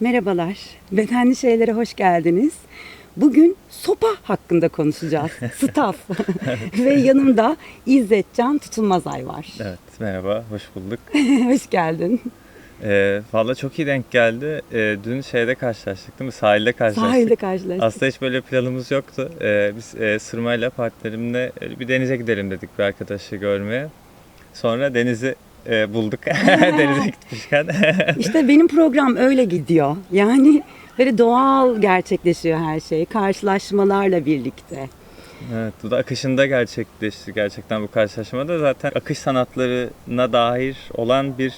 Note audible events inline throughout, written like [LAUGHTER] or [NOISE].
Merhabalar, bedenli şeylere hoş geldiniz. Bugün sopa hakkında konuşacağız. [LAUGHS] Staff. Ve yanımda İzzet Can Tutulmazay var. Evet, merhaba, hoş bulduk. [LAUGHS] hoş geldin. Ee, Valla çok iyi denk geldi. Ee, dün şeyde karşılaştık değil mi? Sahilde karşılaştık. Sahilde karşılaştık. Aslında hiç böyle planımız yoktu. Ee, biz e, Sırma'yla partnerimle e, bir denize gidelim dedik bir arkadaşı görmeye. Sonra denizi e, bulduk. [LAUGHS] denize [LAUGHS] gitmişken. [LAUGHS] İşte benim program öyle gidiyor. Yani böyle doğal gerçekleşiyor her şey. Karşılaşmalarla birlikte. evet, bu da akışında gerçekleşti gerçekten bu karşılaşmada. Zaten akış sanatlarına dair olan bir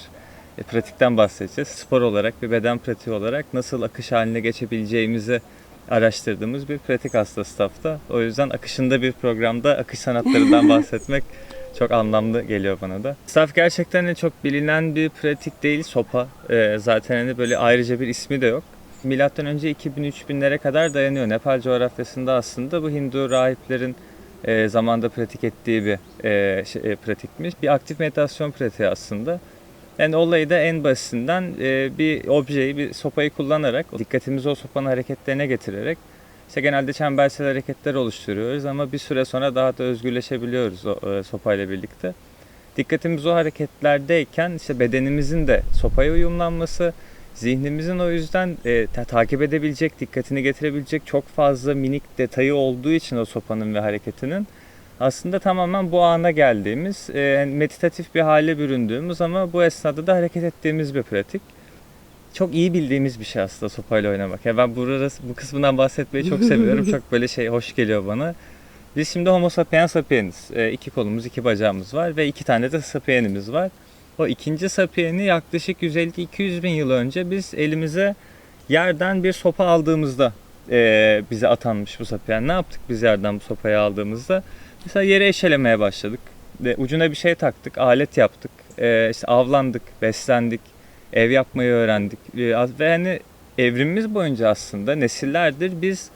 e, pratikten bahsedeceğiz. Spor olarak, bir beden pratiği olarak nasıl akış haline geçebileceğimizi araştırdığımız bir pratik aslında staffta. O yüzden akışında bir programda akış sanatlarından bahsetmek çok anlamlı geliyor bana da. Staff gerçekten de çok bilinen bir pratik değil. Sopa e, zaten hani böyle ayrıca bir ismi de yok. Milattan önce 2000-3000'lere kadar dayanıyor. Nepal coğrafyasında aslında bu Hindu rahiplerin e, zamanda pratik ettiği bir e, şey, e, pratikmiş. Bir aktif meditasyon pratiği aslında. Yani olayı da en basitinden e, bir objeyi, bir sopayı kullanarak dikkatimizi o sopanın hareketlerine getirerek işte genelde çembersel hareketler oluşturuyoruz ama bir süre sonra daha da özgürleşebiliyoruz o e, sopayla birlikte. Dikkatimiz o hareketlerdeyken işte bedenimizin de sopaya uyumlanması, zihnimizin o yüzden e, ta- takip edebilecek, dikkatini getirebilecek çok fazla minik detayı olduğu için o sopanın ve hareketinin aslında tamamen bu ana geldiğimiz, e, yani meditatif bir hale büründüğümüz ama bu esnada da hareket ettiğimiz bir pratik. Çok iyi bildiğimiz bir şey aslında sopayla oynamak. Ya ben burası, bu kısmından bahsetmeyi çok seviyorum. [LAUGHS] çok böyle şey hoş geliyor bana. Biz şimdi Homo sapiens sapiens. E, iki kolumuz, iki bacağımız var ve iki tane de sapienimiz var. O ikinci sapieni yaklaşık 150-200 bin yıl önce biz elimize yerden bir sopa aldığımızda e, bize atanmış bu sapien. Ne yaptık biz yerden bu sopayı aldığımızda? Mesela yere eşelemeye başladık. Ve ucuna bir şey taktık, alet yaptık. E, işte avlandık, beslendik, ev yapmayı öğrendik. E, ve hani evrimimiz boyunca aslında nesillerdir biz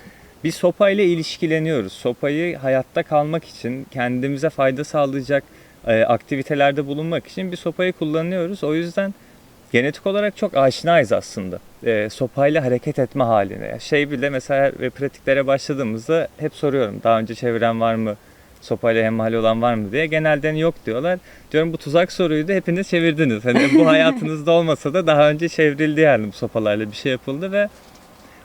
bir sopayla ilişkileniyoruz. Sopayı hayatta kalmak için, kendimize fayda sağlayacak e, aktivitelerde bulunmak için bir sopayı kullanıyoruz. O yüzden genetik olarak çok aşinayız aslında. E, sopayla hareket etme haline. Şey bile mesela ve pratiklere başladığımızda hep soruyorum. Daha önce çeviren var mı? Sopayla hemhal olan var mı diye. Genelde hani yok diyorlar. Diyorum bu tuzak soruydu hepiniz çevirdiniz. Hani bu [LAUGHS] hayatınızda olmasa da daha önce çevrildi yani bu sopalarla bir şey yapıldı ve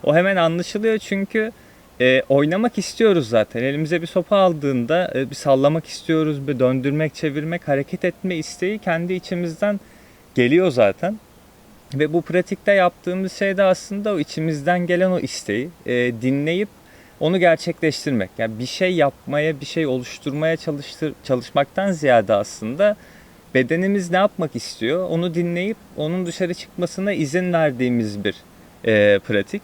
o hemen anlaşılıyor çünkü e, oynamak istiyoruz zaten. Elimize bir sopa aldığında e, bir sallamak istiyoruz, bir döndürmek, çevirmek, hareket etme isteği kendi içimizden geliyor zaten. Ve bu pratikte yaptığımız şey de aslında o içimizden gelen o isteği e, dinleyip onu gerçekleştirmek. Yani bir şey yapmaya, bir şey oluşturmaya çalıştır, çalışmaktan ziyade aslında bedenimiz ne yapmak istiyor onu dinleyip onun dışarı çıkmasına izin verdiğimiz bir e, pratik.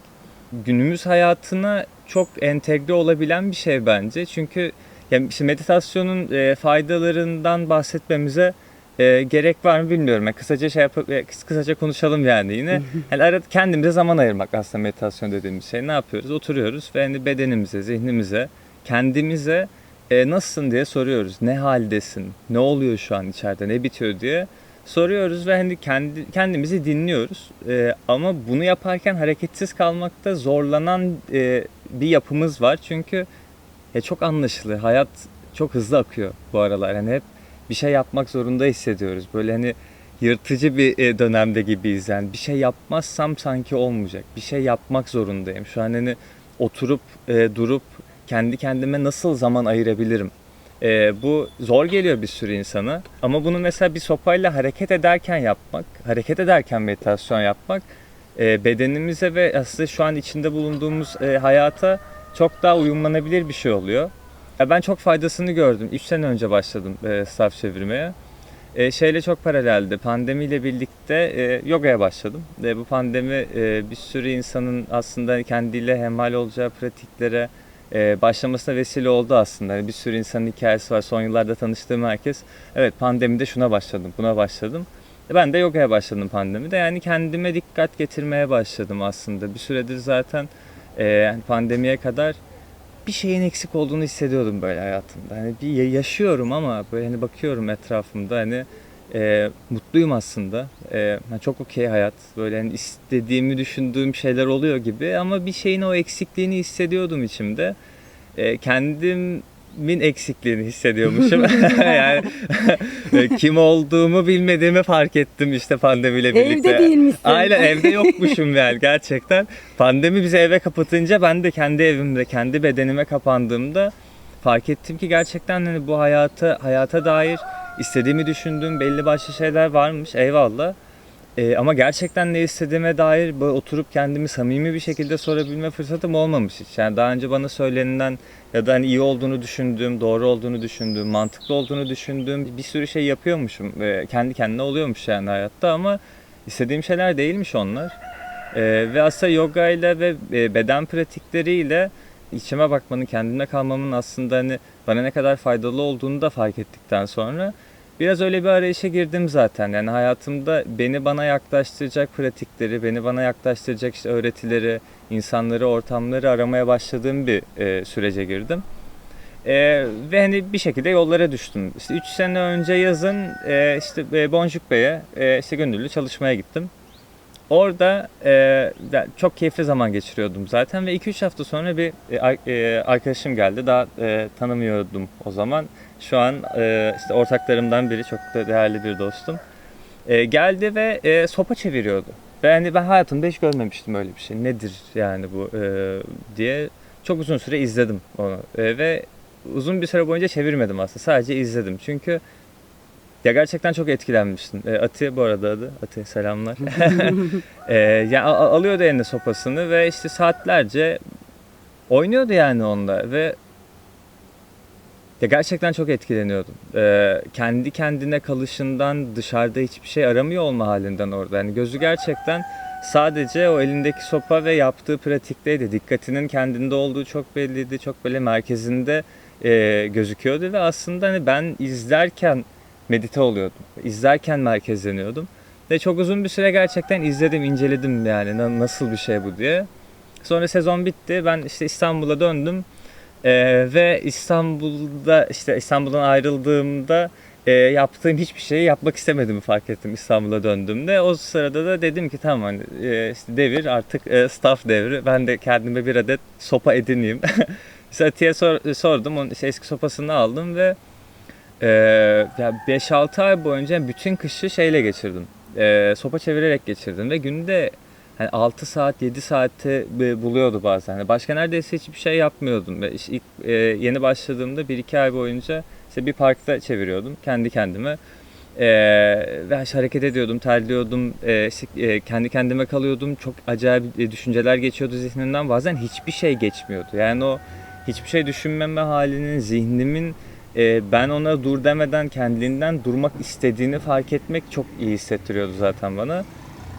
Günümüz hayatına çok entegre olabilen bir şey bence. Çünkü yani işte meditasyonun e, faydalarından bahsetmemize e, gerek var mı bilmiyorum. Yani kısaca şey yapıp e, kısaca konuşalım yani yine. [LAUGHS] Yani arada kendimize zaman ayırmak aslında meditasyon dediğimiz şey. Ne yapıyoruz? Oturuyoruz ve hani bedenimize, zihnimize, kendimize e, nasılsın diye soruyoruz. Ne haldesin? Ne oluyor şu an içeride? Ne bitiyor diye soruyoruz ve hani kendi kendimizi dinliyoruz. E, ama bunu yaparken hareketsiz kalmakta zorlanan e, bir yapımız var. Çünkü ya çok anlaşılır. Hayat çok hızlı akıyor bu aralar. Hani hep bir şey yapmak zorunda hissediyoruz. Böyle hani yırtıcı bir e, dönemde gibiyiz. Yani bir şey yapmazsam sanki olmayacak. Bir şey yapmak zorundayım. Şu an hani oturup e, durup kendi kendime nasıl zaman ayırabilirim? E, bu zor geliyor bir sürü insana. Ama bunu mesela bir sopayla hareket ederken yapmak, hareket ederken meditasyon yapmak e, bedenimize ve aslında şu an içinde bulunduğumuz e, hayata çok daha uyumlanabilir bir şey oluyor. Ya ben çok faydasını gördüm. 3 sene önce başladım e, staff çevirmeye. E, şeyle çok paraleldi. Pandemiyle birlikte e, yogaya başladım. E, bu pandemi e, bir sürü insanın aslında kendiyle hemhal olacağı pratiklere e, başlamasına vesile oldu aslında. Yani bir sürü insanın hikayesi var. Son yıllarda tanıştığım herkes. Evet pandemide şuna başladım, buna başladım. E, Ben de yogaya başladım pandemide. Yani kendime dikkat getirmeye başladım aslında. Bir süredir zaten e, pandemiye kadar bir şeyin eksik olduğunu hissediyordum böyle hayatımda. Hani bir ya- yaşıyorum ama böyle hani bakıyorum etrafımda hani E, mutluyum aslında. E, yani çok okey hayat. Böyle hani istediğimi düşündüğüm şeyler oluyor gibi ama bir şeyin o eksikliğini hissediyordum içimde. E, kendimin eksikliğini hissediyormuşum. [LAUGHS] yani e, kim olduğumu bilmediğimi fark ettim işte pandemiyle birlikte. Evde değilmişsin. Aynen evde yokmuşum yani gerçekten. Pandemi bizi eve kapatınca ben de kendi evimde, kendi bedenime kapandığımda fark ettim ki gerçekten hani bu hayata hayata dair istediğimi düşündüğüm belli başlı şeyler varmış. Eyvallah. Ee, ama gerçekten ne istediğime dair oturup kendimi samimi bir şekilde sorabilme fırsatım olmamış hiç. Yani daha önce bana söylenilen ya da hani iyi olduğunu düşündüğüm, doğru olduğunu düşündüğüm, mantıklı olduğunu düşündüğüm bir sürü şey yapıyormuşum. Ee, kendi kendine oluyormuş yani hayatta ama istediğim şeyler değilmiş onlar. Ee, ve aslında yoga ile ve e, beden pratikleriyle içime bakmanın, kendime kalmamın aslında hani bana ne kadar faydalı olduğunu da fark ettikten sonra biraz öyle bir arayışa girdim zaten. Yani hayatımda beni bana yaklaştıracak pratikleri, beni bana yaklaştıracak işte öğretileri, insanları, ortamları aramaya başladığım bir e, sürece girdim. E, ve hani bir şekilde yollara düştüm. İşte 3 sene önce yazın e, işte e, Boncuk Bey'e e, işte gönüllü çalışmaya gittim. Orada e, çok keyifli zaman geçiriyordum zaten ve 2-3 hafta sonra bir e, e, arkadaşım geldi. Daha e, tanımıyordum o zaman. Şu an e, işte ortaklarımdan biri çok da değerli bir dostum. E, geldi ve e, sopa çeviriyordu. Ve hani ben hayatımda hiç görmemiştim öyle bir şey. Nedir yani bu e, diye çok uzun süre izledim onu. E, ve uzun bir süre boyunca çevirmedim aslında. Sadece izledim. Çünkü ya gerçekten çok etkilenmiştim. E, Ati bu arada adı. Ati selamlar. [LAUGHS] e, ya alıyordu eline sopasını ve işte saatlerce oynuyordu yani onda ve ya gerçekten çok etkileniyordum. E, kendi kendine kalışından dışarıda hiçbir şey aramıyor olma halinden orada. Yani gözü gerçekten sadece o elindeki sopa ve yaptığı pratikteydi. Dikkatinin kendinde olduğu çok belliydi. Çok böyle merkezinde e, gözüküyordu ve aslında hani ben izlerken medite oluyordum. İzlerken merkezleniyordum. Ve çok uzun bir süre gerçekten izledim, inceledim yani na- nasıl bir şey bu diye. Sonra sezon bitti. Ben işte İstanbul'a döndüm. Ee, ve İstanbul'da işte İstanbul'dan ayrıldığımda e, yaptığım hiçbir şeyi yapmak istemediğimi fark ettim İstanbul'a döndüğümde. O sırada da dedim ki tamam hani e, işte devir artık e, staff devri. Ben de kendime bir adet sopa edineyim. [LAUGHS] işte Atiye sor- sordum. Onun işte eski sopasını aldım ve ee, ya 5-6 ay boyunca bütün kışı şeyle geçirdim. Ee, sopa çevirerek geçirdim ve günde hani 6 saat 7 saati buluyordu bazen. Hani başka neredeyse hiçbir şey yapmıyordum. Ve ilk e, yeni başladığımda 1-2 ay boyunca işte bir parkta çeviriyordum kendi kendime. Ee, ve işte hareket ediyordum, terliyordum, ee, işte, e, kendi kendime kalıyordum. Çok acayip e, düşünceler geçiyordu zihnimden. Bazen hiçbir şey geçmiyordu. Yani o hiçbir şey düşünmeme halinin, zihnimin e, ben ona dur demeden kendiliğinden durmak istediğini fark etmek çok iyi hissettiriyordu zaten bana.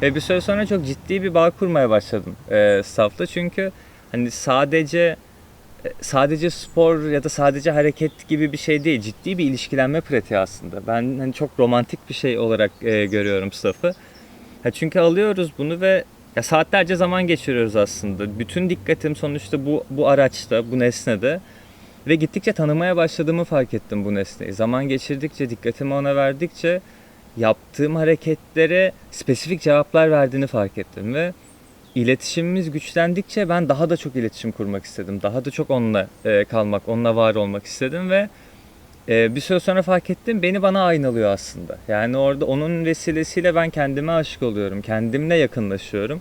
Ve bir süre sonra çok ciddi bir bağ kurmaya başladım e, staff'la. Çünkü hani sadece e, sadece spor ya da sadece hareket gibi bir şey değil. Ciddi bir ilişkilenme pratiği aslında. Ben hani çok romantik bir şey olarak e, görüyorum staff'ı. Ha çünkü alıyoruz bunu ve ya saatlerce zaman geçiriyoruz aslında. Bütün dikkatim sonuçta bu bu araçta, bu nesnede. Ve gittikçe tanımaya başladığımı fark ettim bu nesneyi. Zaman geçirdikçe, dikkatimi ona verdikçe yaptığım hareketlere spesifik cevaplar verdiğini fark ettim ve iletişimimiz güçlendikçe ben daha da çok iletişim kurmak istedim. Daha da çok onunla e, kalmak, onunla var olmak istedim ve e, bir süre sonra fark ettim beni bana aynalıyor aslında. Yani orada onun vesilesiyle ben kendime aşık oluyorum. Kendimle yakınlaşıyorum.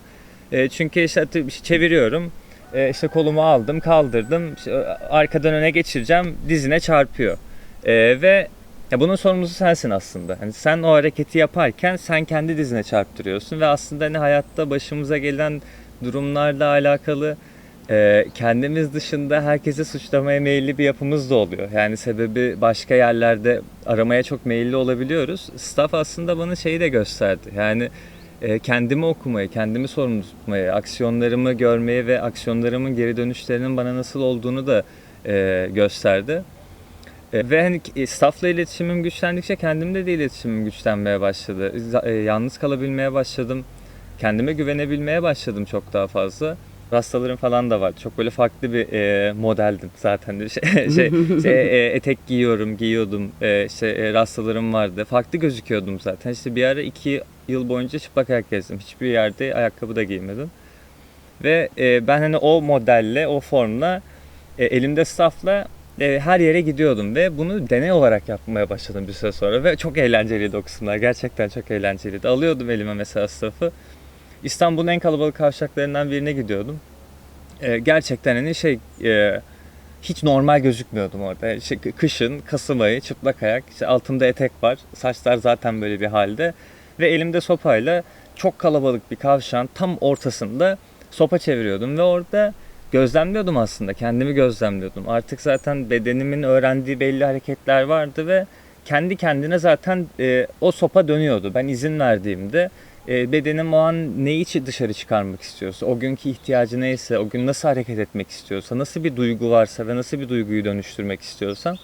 E, çünkü işte işte çeviriyorum. E, işte kolumu aldım, kaldırdım. İşte arkadan öne geçireceğim, dizine çarpıyor. E, ve ya bunun sorumlusu sensin aslında. Hani sen o hareketi yaparken sen kendi dizine çarptırıyorsun ve aslında hani hayatta başımıza gelen durumlarla alakalı e, kendimiz dışında herkese suçlamaya meyilli bir yapımız da oluyor. Yani sebebi başka yerlerde aramaya çok meyilli olabiliyoruz. Staff aslında bana şeyi de gösterdi. Yani e, kendimi okumayı, kendimi sorumlu tutmayı, aksiyonlarımı görmeyi ve aksiyonlarımın geri dönüşlerinin bana nasıl olduğunu da e, gösterdi. E, ve hani e, staffla iletişimim güçlendikçe kendimde de iletişimim güçlenmeye başladı. E, yalnız kalabilmeye başladım. Kendime güvenebilmeye başladım çok daha fazla. Rastalarım falan da vardı. Çok böyle farklı bir e, modeldim zaten. [LAUGHS] Şey, şey, şey, e, etek giyiyorum, giyiyordum. E, işte e, rastalarım vardı. Farklı gözüküyordum zaten. İşte bir ara iki yıl boyunca çıplak ayak gezdim. Hiçbir yerde ayakkabı da giymedim. Ve e, ben hani o modelle, o formla, e, elimde staffla e, her yere gidiyordum ve bunu deney olarak yapmaya başladım bir süre sonra ve çok eğlenceliydi o kısımlar. Gerçekten çok eğlenceliydi. Alıyordum elime mesela staffı. İstanbul'un en kalabalık kavşaklarından birine gidiyordum. E, gerçekten hani şey e, hiç normal gözükmüyordum orada. İşte kışın, Kasım ayı, çıplak ayak, işte altımda etek var, saçlar zaten böyle bir halde ve elimde sopayla çok kalabalık bir kavşağın tam ortasında sopa çeviriyordum ve orada gözlemliyordum aslında. Kendimi gözlemliyordum. Artık zaten bedenimin öğrendiği belli hareketler vardı ve kendi kendine zaten e, o sopa dönüyordu. Ben izin verdiğimde e, bedenim o an neyi dışarı çıkarmak istiyorsa, o günkü ihtiyacı neyse, o gün nasıl hareket etmek istiyorsa, nasıl bir duygu varsa ve nasıl bir duyguyu dönüştürmek istiyorsam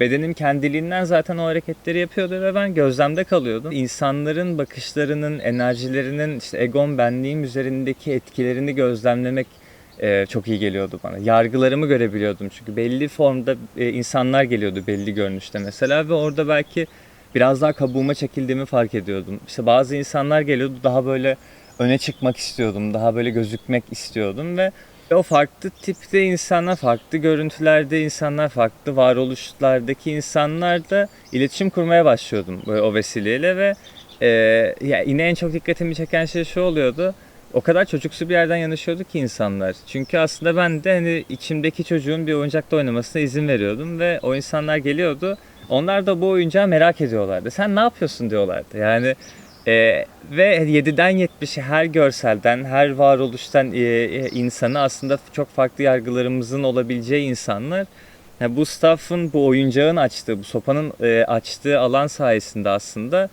bedenim kendiliğinden zaten o hareketleri yapıyordu ve ben gözlemde kalıyordum. İnsanların bakışlarının, enerjilerinin, işte egon benliğim üzerindeki etkilerini gözlemlemek e, çok iyi geliyordu bana. Yargılarımı görebiliyordum çünkü belli formda e, insanlar geliyordu belli görünüşte mesela ve orada belki biraz daha kabuğuma çekildiğimi fark ediyordum. İşte bazı insanlar geliyordu daha böyle öne çıkmak istiyordum, daha böyle gözükmek istiyordum ve o farklı tipte insanlar, farklı görüntülerde insanlar, farklı varoluşlardaki insanlarla iletişim kurmaya başlıyordum böyle o vesileyle ve e, ya yine en çok dikkatimi çeken şey şu oluyordu. O kadar çocuksu bir yerden yanaşıyordu ki insanlar. Çünkü aslında ben de hani içimdeki çocuğun bir oyuncakta oynamasına izin veriyordum ve o insanlar geliyordu. Onlar da bu oyuncağı merak ediyorlardı. Sen ne yapıyorsun diyorlardı. Yani e, ve 7'den 70'e her görselden, her varoluştan e, e, insanı aslında çok farklı yargılarımızın olabileceği insanlar. Yani bu staff'ın, bu oyuncağın açtığı, bu sopanın e, açtığı alan sayesinde aslında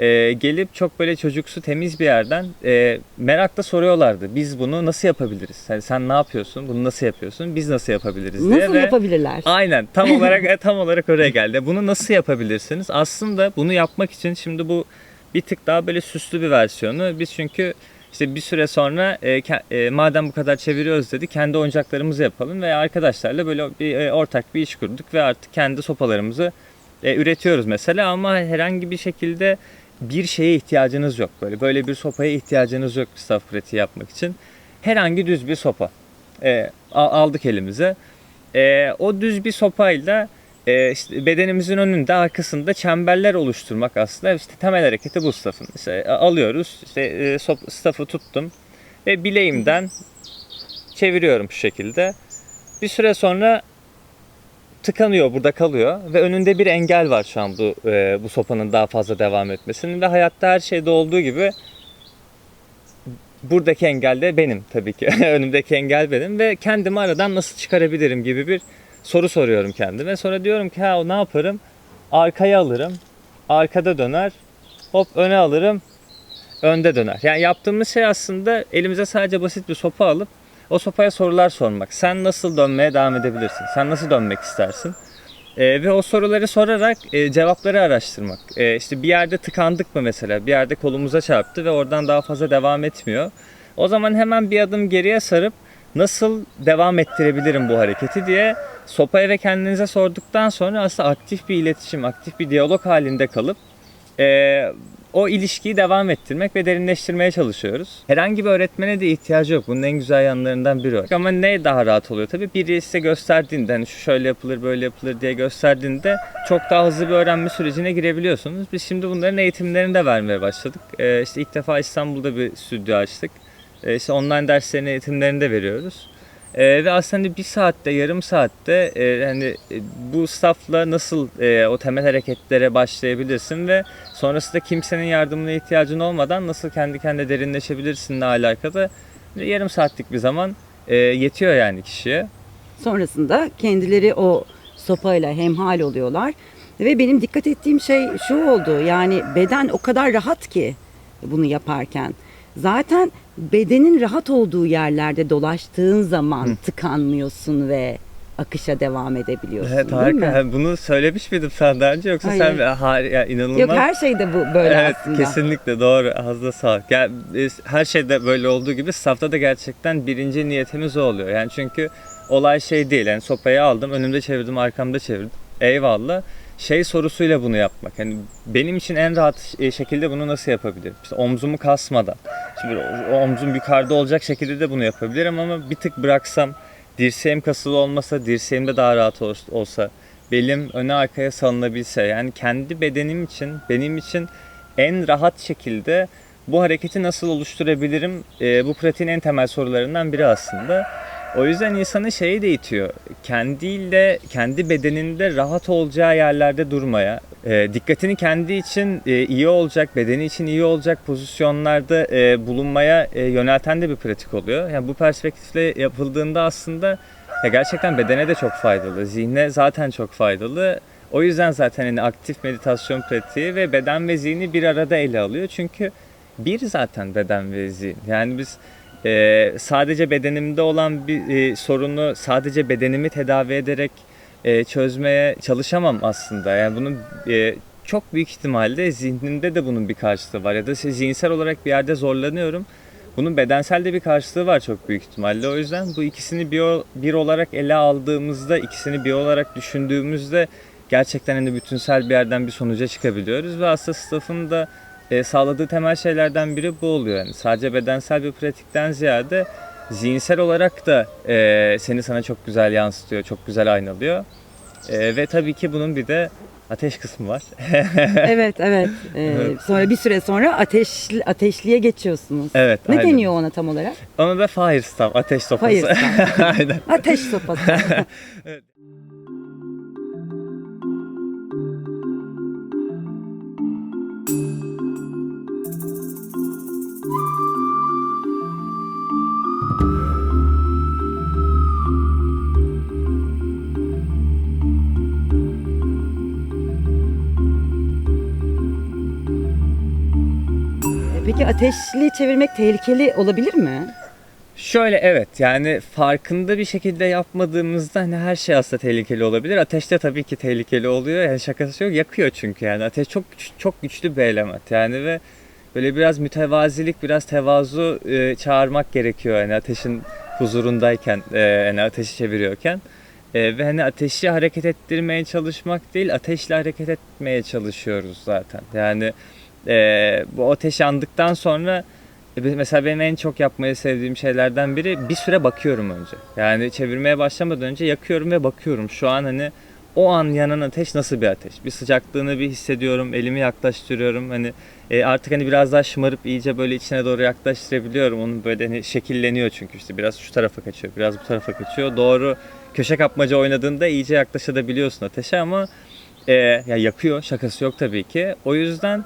e, gelip çok böyle çocuksu temiz bir yerden e, merakla soruyorlardı. Biz bunu nasıl yapabiliriz? Yani sen ne yapıyorsun? Bunu nasıl yapıyorsun? Biz nasıl yapabiliriz diye. Nasıl ve- yapabilirler? Aynen tam [LAUGHS] olarak e, tam olarak oraya geldi. Bunu nasıl yapabilirsiniz? Aslında bunu yapmak için şimdi bu bir tık daha böyle süslü bir versiyonu. Biz çünkü işte bir süre sonra e, e, madem bu kadar çeviriyoruz dedi kendi oyuncaklarımızı yapalım ve arkadaşlarla böyle bir e, ortak bir iş kurduk ve artık kendi sopalarımızı e, üretiyoruz mesela ama herhangi bir şekilde bir şeye ihtiyacınız yok böyle. Böyle bir sopaya ihtiyacınız yok staff pratiği yapmak için. Herhangi düz bir sopa. E, aldık elimize. E, o düz bir sopayla e, işte bedenimizin önünde arkasında çemberler oluşturmak aslında işte temel hareketi bu staff'ın. İşte e, alıyoruz, işte e, sop- staff'ı tuttum ve bileğimden çeviriyorum şu şekilde. Bir süre sonra tıkanıyor, burada kalıyor ve önünde bir engel var şu an bu e, bu sopanın daha fazla devam etmesinin ve hayatta her şeyde olduğu gibi buradaki engel de benim tabii ki. [LAUGHS] Önümdeki engel benim ve kendimi aradan nasıl çıkarabilirim gibi bir soru soruyorum kendime. Sonra diyorum ki ha ne yaparım? Arkaya alırım. Arkada döner. Hop öne alırım. Önde döner. Yani yaptığımız şey aslında elimize sadece basit bir sopa alıp o sopaya sorular sormak. Sen nasıl dönmeye devam edebilirsin? Sen nasıl dönmek istersin? Ee, ve o soruları sorarak e, cevapları araştırmak. Ee, işte bir yerde tıkandık mı mesela? Bir yerde kolumuza çarptı ve oradan daha fazla devam etmiyor. O zaman hemen bir adım geriye sarıp nasıl devam ettirebilirim bu hareketi diye sopaya ve kendinize sorduktan sonra aslında aktif bir iletişim, aktif bir diyalog halinde kalıp e, o ilişkiyi devam ettirmek ve derinleştirmeye çalışıyoruz. Herhangi bir öğretmene de ihtiyacı yok. Bunun en güzel yanlarından biri o. Ama ne daha rahat oluyor tabii? Biri size gösterdiğinde hani şu şöyle yapılır böyle yapılır diye gösterdiğinde çok daha hızlı bir öğrenme sürecine girebiliyorsunuz. Biz şimdi bunların eğitimlerini de vermeye başladık. Ee, işte ilk defa İstanbul'da bir stüdyo açtık. Ee, işte online derslerin eğitimlerini de veriyoruz. Ee, ve aslında bir saatte, yarım saatte e, hani e, bu staffla nasıl e, o temel hareketlere başlayabilirsin ve sonrasında kimsenin yardımına ihtiyacın olmadan nasıl kendi kendine derinleşebilirsinle alakalı yarım saatlik bir zaman e, yetiyor yani kişiye. Sonrasında kendileri o sopayla hemhal oluyorlar. Ve benim dikkat ettiğim şey şu oldu. Yani beden o kadar rahat ki bunu yaparken. Zaten bedenin rahat olduğu yerlerde dolaştığın zaman tıkanmıyorsun ve akışa devam edebiliyorsun Evet değil harika. mi? Ha, Bunu söylemiş miydim sen daha önce yoksa Hayır. sen har ya, inanılmaz. Yok her şeyde bu böyle evet aslında. kesinlikle doğru. Ağzına sağlık. Yani, her şeyde böyle olduğu gibi safta da gerçekten birinci niyetimiz o oluyor. Yani çünkü olay şey değil. Yani sopayı aldım, önümde çevirdim, arkamda çevirdim. Eyvallah. Şey sorusuyla bunu yapmak. Yani benim için en rahat e, şekilde bunu nasıl yapabilirim? İşte omzumu kasmadan. Şimdi omzum yukarıda olacak şekilde de bunu yapabilirim ama bir tık bıraksam, dirseğim kasılı olmasa, dirseğimde daha rahat ol- olsa, belim öne arkaya salınabilse yani kendi bedenim için, benim için en rahat şekilde bu hareketi nasıl oluşturabilirim? E, bu pratiğin en temel sorularından biri aslında. O yüzden insanı şeye de itiyor. Kendiyle, kendi bedeninde rahat olacağı yerlerde durmaya, e, dikkatini kendi için e, iyi olacak, bedeni için iyi olacak pozisyonlarda e, bulunmaya e, yönelten de bir pratik oluyor. Yani bu perspektifle yapıldığında aslında ya gerçekten bedene de çok faydalı, zihne zaten çok faydalı. O yüzden zaten hani aktif meditasyon pratiği ve beden ve zihni bir arada ele alıyor. Çünkü bir zaten beden ve zihin. Yani biz e, sadece bedenimde olan bir e, sorunu sadece bedenimi tedavi ederek e, çözmeye çalışamam aslında. Yani bunun e, çok büyük ihtimalle zihnimde de bunun bir karşılığı var. Ya da zihinsel olarak bir yerde zorlanıyorum. Bunun bedensel de bir karşılığı var çok büyük ihtimalle. O yüzden bu ikisini bir, bir olarak ele aldığımızda, ikisini bir olarak düşündüğümüzde gerçekten hani bütünsel bir yerden bir sonuca çıkabiliyoruz. Ve aslında staff'ın da e, sağladığı temel şeylerden biri bu oluyor. Yani sadece bedensel bir pratikten ziyade zihinsel olarak da e, seni sana çok güzel yansıtıyor, çok güzel aynalıyor. E, ve tabii ki bunun bir de ateş kısmı var. [LAUGHS] evet evet. Ee, Evet. Sonra bir süre sonra ateşli, ateşliye geçiyorsunuz. evet. Ne aynen. deniyor ona tam olarak? Ona da fire staff, ateş sopası. Fire [LAUGHS] aynen. Ateş sopası. [LAUGHS] Peki ateşli çevirmek tehlikeli olabilir mi? Şöyle evet yani farkında bir şekilde yapmadığımızda hani her şey aslında tehlikeli olabilir. Ateşte tabii ki tehlikeli oluyor. Yani şakası yok yakıyor çünkü yani ateş çok çok güçlü bir element yani ve böyle biraz mütevazilik, biraz tevazu e, çağırmak gerekiyor yani ateşin huzurundayken, e, yani ateşi çeviriyorken. E, ve hani ateşi hareket ettirmeye çalışmak değil, ateşle hareket etmeye çalışıyoruz zaten. Yani e, bu ateş yandıktan sonra e, Mesela benim en çok yapmayı sevdiğim şeylerden biri bir süre bakıyorum önce. Yani çevirmeye başlamadan önce yakıyorum ve bakıyorum. Şu an hani o an yanan ateş nasıl bir ateş? Bir sıcaklığını bir hissediyorum, elimi yaklaştırıyorum. Hani e, artık hani biraz daha şımarıp iyice böyle içine doğru yaklaştırabiliyorum. Onun böyle hani şekilleniyor çünkü işte biraz şu tarafa kaçıyor, biraz bu tarafa kaçıyor. Doğru köşe kapmaca oynadığında iyice yaklaşabiliyorsun ateşe ama e, ya yakıyor. Şakası yok tabii ki. O yüzden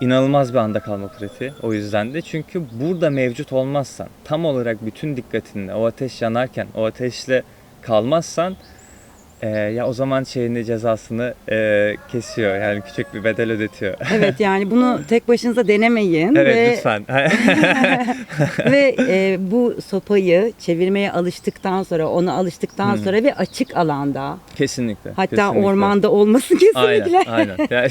inanılmaz bir anda kalma pratiği. O yüzden de çünkü burada mevcut olmazsan, tam olarak bütün dikkatinle o ateş yanarken o ateşle kalmazsan e, ya o zaman şeyini cezasını e, kesiyor. Yani küçük bir bedel ödetiyor. [LAUGHS] Evet yani bunu tek başınıza denemeyin evet ve lütfen. [LAUGHS] [LAUGHS] ve e, bu sopayı çevirmeye alıştıktan sonra, ona alıştıktan Hı. sonra ve açık alanda, kesinlikle. hatta kesinlikle. ormanda olması kesinlikle. Aynen, aynen. Yani,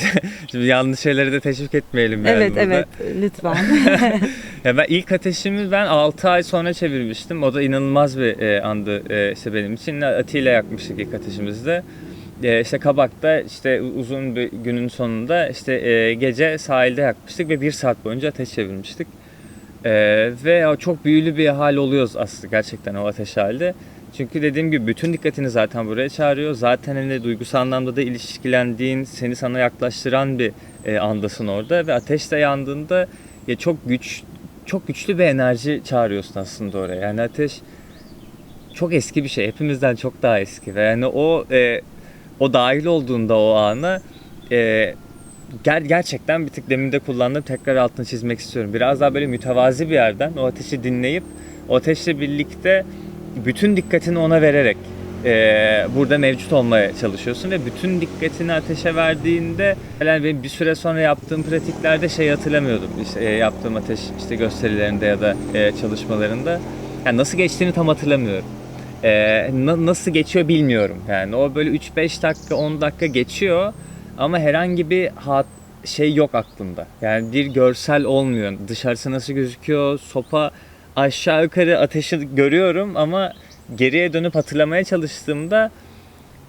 şimdi yanlış şeyleri de teşvik etmeyelim yani evet burada. evet lütfen. Ya ben ilk ateşimi ben 6 ay sonra çevirmiştim. O da inanılmaz bir e, andı e, işte benim için. Atiyle yakmıştık ilk ateşimizde. E, işte Kabak'ta işte uzun bir günün sonunda işte e, gece sahilde yakmıştık ve bir saat boyunca ateş çevirmiştik. E, ve çok büyülü bir hal oluyoruz aslında gerçekten o ateş halde. Çünkü dediğim gibi bütün dikkatini zaten buraya çağırıyor. Zaten hani duygusal anlamda da ilişkilendiğin, seni sana yaklaştıran bir e, andasın orada ve ateşte yandığında ya çok güç çok güçlü bir enerji çağırıyorsun aslında oraya. Yani ateş çok eski bir şey. Hepimizden çok daha eski ve yani o e, o dahil olduğunda o ana e, ger- gerçekten bir tık demin de kullandığım tekrar altını çizmek istiyorum. Biraz daha böyle mütevazi bir yerden o ateşi dinleyip o ateşle birlikte bütün dikkatini ona vererek e, burada mevcut olmaya çalışıyorsun ve bütün dikkatini ateşe verdiğinde yani benim bir süre sonra yaptığım pratiklerde şey hatırlamıyordum. İşte e, yaptığım ateş işte gösterilerinde ya da e, çalışmalarında yani nasıl geçtiğini tam hatırlamıyorum. Ee, na- nasıl geçiyor bilmiyorum. Yani o böyle 3-5 dakika 10 dakika geçiyor ama herhangi bir hat şey yok aklımda. Yani bir görsel olmuyor. Dışarısı nasıl gözüküyor? Sopa aşağı yukarı ateşi görüyorum ama geriye dönüp hatırlamaya çalıştığımda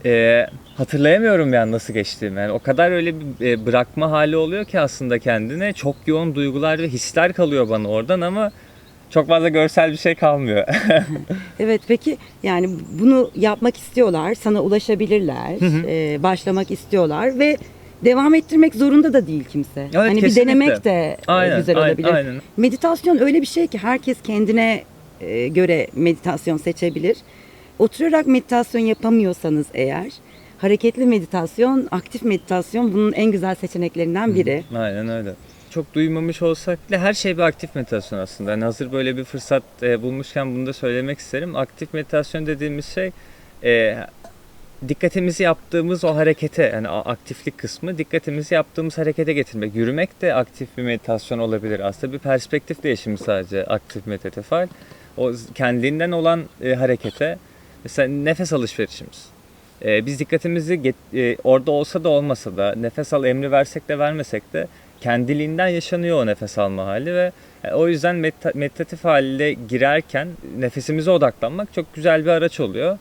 e, hatırlayamıyorum yani nasıl geçtiğimi. Yani o kadar öyle bir e, bırakma hali oluyor ki aslında kendine. Çok yoğun duygular ve hisler kalıyor bana oradan ama çok fazla görsel bir şey kalmıyor. [LAUGHS] Evet peki yani bunu yapmak istiyorlar, sana ulaşabilirler, e, başlamak istiyorlar ve devam ettirmek zorunda da değil kimse. hani bir kesinlikle. denemek de e, Aynen, güzel aynen, olabilir. aynen. Meditasyon öyle bir şey ki herkes kendine e, göre meditasyon seçebilir. Oturarak meditasyon yapamıyorsanız eğer hareketli meditasyon, aktif meditasyon bunun en güzel seçeneklerinden biri. Aynen öyle. Çok duymamış olsak bile her şey bir aktif meditasyon aslında. Yani hazır böyle bir fırsat e, bulmuşken bunu da söylemek isterim. Aktif meditasyon dediğimiz şey e, dikkatimizi yaptığımız o harekete yani aktiflik kısmı dikkatimizi yaptığımız harekete getirmek. Yürümek de aktif bir meditasyon olabilir. Aslında bir perspektif değişimi sadece aktif meditatif hal. O kendinden olan e, harekete mesela nefes alışverişimiz. E, biz dikkatimizi get- e, orada olsa da olmasa da nefes al emri versek de vermesek de kendiliğinden yaşanıyor o nefes alma hali ve e, o yüzden medita- meditatif hale girerken nefesimize odaklanmak çok güzel bir araç oluyor.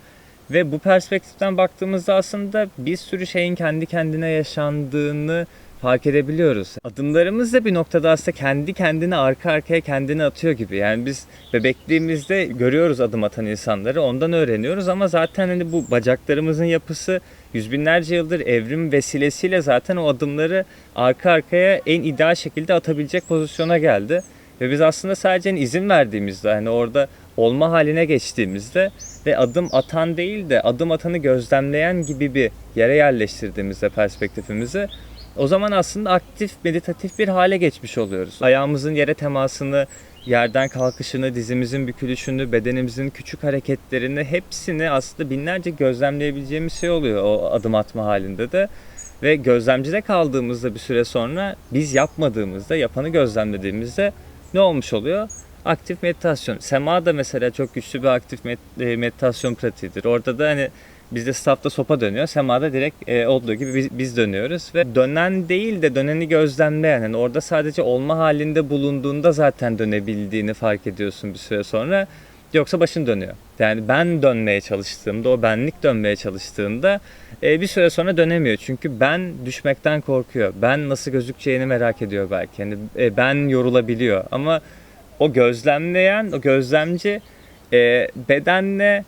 Ve bu perspektiften baktığımızda aslında bir sürü şeyin kendi kendine yaşandığını fark edebiliyoruz. Adımlarımız da bir noktada aslında kendi kendine arka arkaya kendini atıyor gibi. Yani biz bebekliğimizde görüyoruz adım atan insanları ondan öğreniyoruz ama zaten hani bu bacaklarımızın yapısı yüz binlerce yıldır evrim vesilesiyle zaten o adımları arka arkaya en ideal şekilde atabilecek pozisyona geldi. Ve biz aslında sadece hani izin verdiğimizde hani orada olma haline geçtiğimizde ve adım atan değil de adım atanı gözlemleyen gibi bir yere yerleştirdiğimizde perspektifimizi o zaman aslında aktif meditatif bir hale geçmiş oluyoruz. Ayağımızın yere temasını, yerden kalkışını, dizimizin bükülüşünü, bedenimizin küçük hareketlerini hepsini aslında binlerce gözlemleyebileceğimiz şey oluyor o adım atma halinde de. Ve gözlemcide kaldığımızda bir süre sonra biz yapmadığımızda, yapanı gözlemlediğimizde ne olmuş oluyor? Aktif meditasyon. Sema da mesela çok güçlü bir aktif e, meditasyon pratiğidir. Orada da hani bizde staffta sopa dönüyor. Sema'da direkt e, olduğu gibi biz, biz dönüyoruz. Ve dönen değil de döneni gözlemleyen. Yani orada sadece olma halinde bulunduğunda zaten dönebildiğini fark ediyorsun bir süre sonra. Yoksa başın dönüyor. Yani ben dönmeye çalıştığımda, o benlik dönmeye çalıştığında e, bir süre sonra dönemiyor. Çünkü ben düşmekten korkuyor. Ben nasıl gözükeceğini merak ediyor belki. Yani e, ben yorulabiliyor. Ama o gözlemleyen, o gözlemci e, bedenle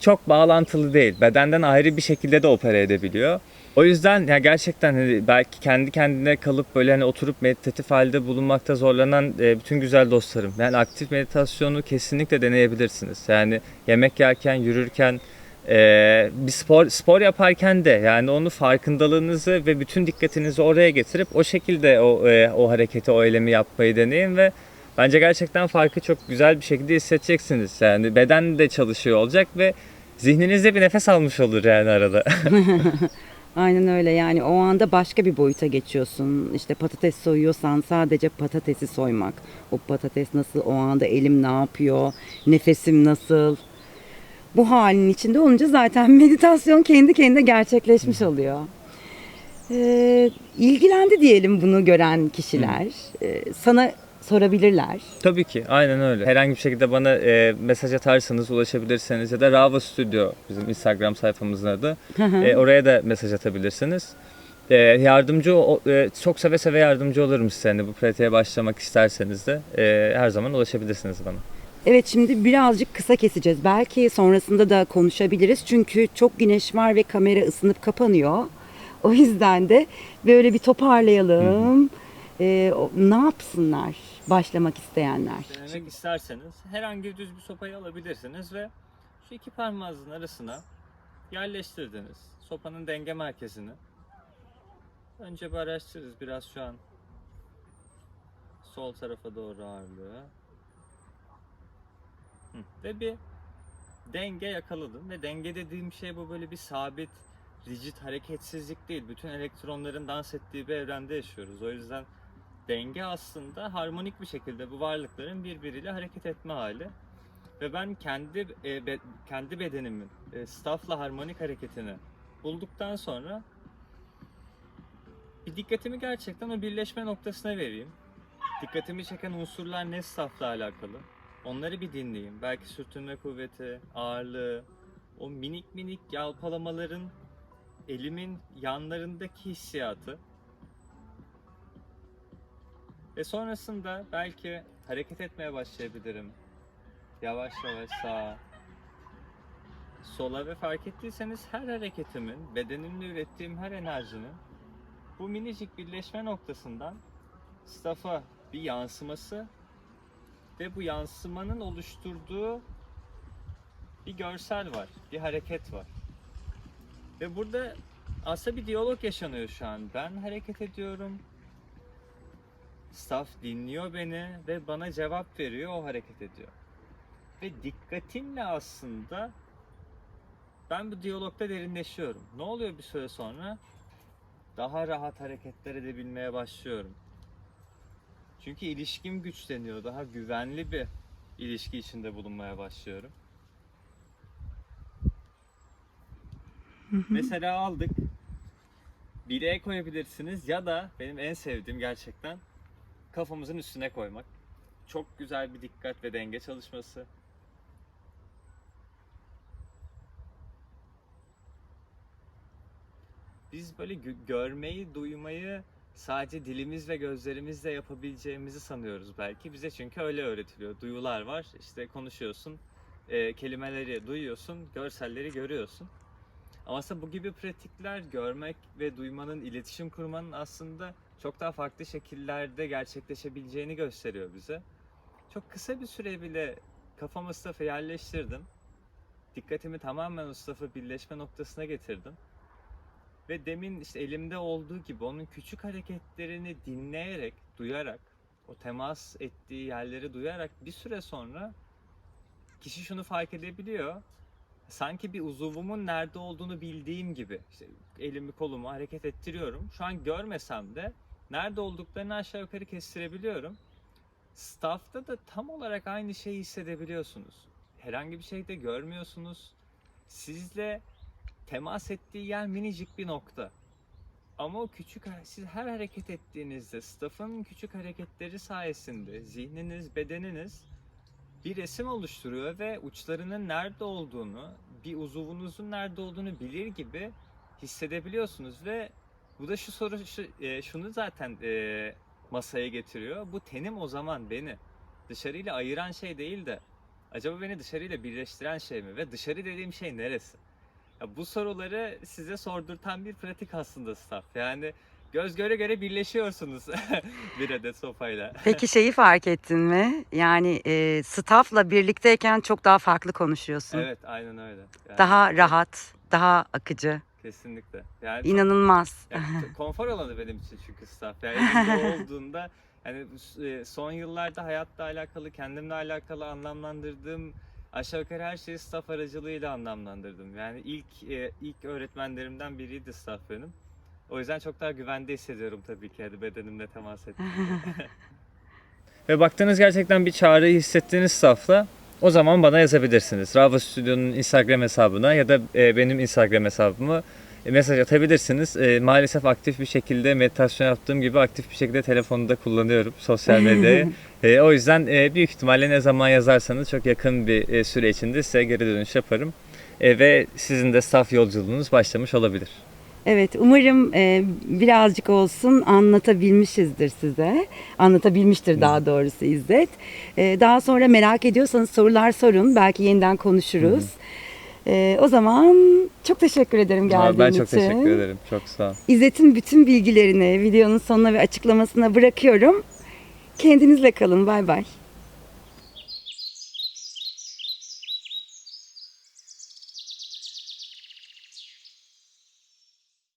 çok bağlantılı değil. Bedenden ayrı bir şekilde de opera edebiliyor. O yüzden ya gerçekten hani belki kendi kendine kalıp böyle hani oturup meditatif halde bulunmakta zorlanan e, bütün güzel dostlarım. Yani aktif meditasyonu kesinlikle deneyebilirsiniz. Yani yemek yerken, yürürken, e, bir spor spor yaparken de yani onu farkındalığınızı ve bütün dikkatinizi oraya getirip o şekilde o e, o hareketi, o eylemi yapmayı deneyin ve Bence gerçekten farkı çok güzel bir şekilde hissedeceksiniz. Yani beden de çalışıyor olacak ve zihninizde bir nefes almış olur yani arada. [LAUGHS] [LAUGHS] Aynen öyle yani o anda başka bir boyuta geçiyorsun. İşte patates soyuyorsan sadece patatesi soymak. O patates nasıl, o anda elim ne yapıyor, nefesim nasıl. Bu halin içinde olunca zaten [LAUGHS] meditasyon kendi kendine gerçekleşmiş oluyor. Ee, ilgilendi diyelim bunu gören kişiler. Ee, sana sorabilirler. Tabii ki aynen öyle. Herhangi bir şekilde bana e, mesaj atarsanız ulaşabilirseniz ya da Rava Studio bizim Instagram sayfamızın adı. E, oraya da mesaj atabilirsiniz. E, yardımcı e, çok seve seve yardımcı olurum size. Hani bu pratiğe başlamak isterseniz de e, her zaman ulaşabilirsiniz bana. Evet şimdi birazcık kısa keseceğiz. Belki sonrasında da konuşabiliriz. Çünkü çok güneş var ve kamera ısınıp kapanıyor. O yüzden de böyle bir toparlayalım. Ee, o- ne yapsınlar başlamak isteyenler? Denemek isterseniz herhangi düz bir sopayı alabilirsiniz ve şu iki parmağınızın arasına yerleştirdiniz. Sopanın denge merkezini. Önce bir araştırırız biraz şu an sol tarafa doğru ağırlığı. Hı, Ve bir denge yakaladım ve denge dediğim şey bu böyle bir sabit rigid hareketsizlik değil. Bütün elektronların dans ettiği bir evrende yaşıyoruz. O yüzden denge aslında harmonik bir şekilde bu varlıkların birbiriyle hareket etme hali. Ve ben kendi e, be- kendi bedenimin e, staffla harmonik hareketini bulduktan sonra bir dikkatimi gerçekten o birleşme noktasına vereyim. Dikkatimi çeken unsurlar ne staffla alakalı? Onları bir dinleyeyim. Belki sürtünme kuvveti, ağırlığı, o minik minik yalpalamaların elimin yanlarındaki hissiyatı ve sonrasında belki hareket etmeye başlayabilirim. Yavaş yavaş sağa, sola ve fark ettiyseniz her hareketimin, bedenimle ürettiğim her enerjinin bu minicik birleşme noktasından staff'a bir yansıması ve bu yansımanın oluşturduğu bir görsel var, bir hareket var. Ve burada aslında bir diyalog yaşanıyor şu an. Ben hareket ediyorum. Staff dinliyor beni ve bana cevap veriyor, o hareket ediyor. Ve dikkatimle aslında ben bu diyalogda derinleşiyorum. Ne oluyor bir süre sonra? Daha rahat hareketler edebilmeye başlıyorum. Çünkü ilişkim güçleniyor. Daha güvenli bir ilişki içinde bulunmaya başlıyorum. Mesela aldık. Bileğe koyabilirsiniz ya da benim en sevdiğim gerçekten kafamızın üstüne koymak. Çok güzel bir dikkat ve denge çalışması. Biz böyle gö- görmeyi, duymayı sadece dilimiz ve gözlerimizle yapabileceğimizi sanıyoruz belki. Bize çünkü öyle öğretiliyor. Duyular var. İşte konuşuyorsun, e, kelimeleri duyuyorsun, görselleri görüyorsun. Ama aslında bu gibi pratikler görmek ve duymanın, iletişim kurmanın aslında çok daha farklı şekillerde gerçekleşebileceğini gösteriyor bize. Çok kısa bir süre bile kafamı staff'a yerleştirdim. Dikkatimi tamamen o staff'a birleşme noktasına getirdim. Ve demin işte elimde olduğu gibi onun küçük hareketlerini dinleyerek, duyarak, o temas ettiği yerleri duyarak bir süre sonra kişi şunu fark edebiliyor sanki bir uzuvumun nerede olduğunu bildiğim gibi işte elimi kolumu hareket ettiriyorum. Şu an görmesem de nerede olduklarını aşağı yukarı kestirebiliyorum. Staff'ta da tam olarak aynı şeyi hissedebiliyorsunuz. Herhangi bir şey de görmüyorsunuz. Sizle temas ettiği yer minicik bir nokta. Ama o küçük siz her hareket ettiğinizde staff'ın küçük hareketleri sayesinde zihniniz, bedeniniz bir resim oluşturuyor ve uçlarının nerede olduğunu, bir uzuvunuzun nerede olduğunu bilir gibi hissedebiliyorsunuz ve bu da şu soru şu, e, şunu zaten e, masaya getiriyor. Bu tenim o zaman beni dışarıyla ayıran şey değil de acaba beni dışarıyla birleştiren şey mi ve dışarı dediğim şey neresi? Ya bu soruları size sordurtan bir pratik aslında staff. Yani göz göre göre birleşiyorsunuz [LAUGHS] bir adet sopayla. Peki şeyi fark ettin mi? Yani e, staffla birlikteyken çok daha farklı konuşuyorsun. Evet aynen öyle. Yani Daha rahat, daha akıcı. Kesinlikle. Yani İnanılmaz. yani [LAUGHS] konfor alanı benim için çünkü staff. Yani elimde [LAUGHS] olduğunda yani e, son yıllarda hayatla alakalı, kendimle alakalı anlamlandırdığım aşağı yukarı her şeyi staff aracılığıyla anlamlandırdım. Yani ilk e, ilk öğretmenlerimden biriydi staff benim. O yüzden çok daha güvende hissediyorum tabii ki hadi bedenimle temas [LAUGHS] ettiğimde. Ve baktığınız gerçekten bir çağrıyı hissettiğiniz staffla o zaman bana yazabilirsiniz. Rava Stüdyo'nun Instagram hesabına ya da e, benim Instagram hesabıma e, mesaj atabilirsiniz. E, maalesef aktif bir şekilde meditasyon yaptığım gibi aktif bir şekilde telefonu da kullanıyorum sosyal medyayı. [LAUGHS] E, o yüzden e, büyük ihtimalle ne zaman yazarsanız çok yakın bir e, süre içinde size geri dönüş yaparım. E, ve sizin de staff yolculuğunuz başlamış olabilir. Evet, umarım e, birazcık olsun anlatabilmişizdir size. Anlatabilmiştir daha doğrusu İzzet. E, daha sonra merak ediyorsanız sorular sorun. Belki yeniden konuşuruz. E, o zaman çok teşekkür ederim geldiğin ben çok için. teşekkür ederim. Çok sağ ol. İzzet'in bütün bilgilerini videonun sonuna ve açıklamasına bırakıyorum. Kendinizle kalın. Bay bay.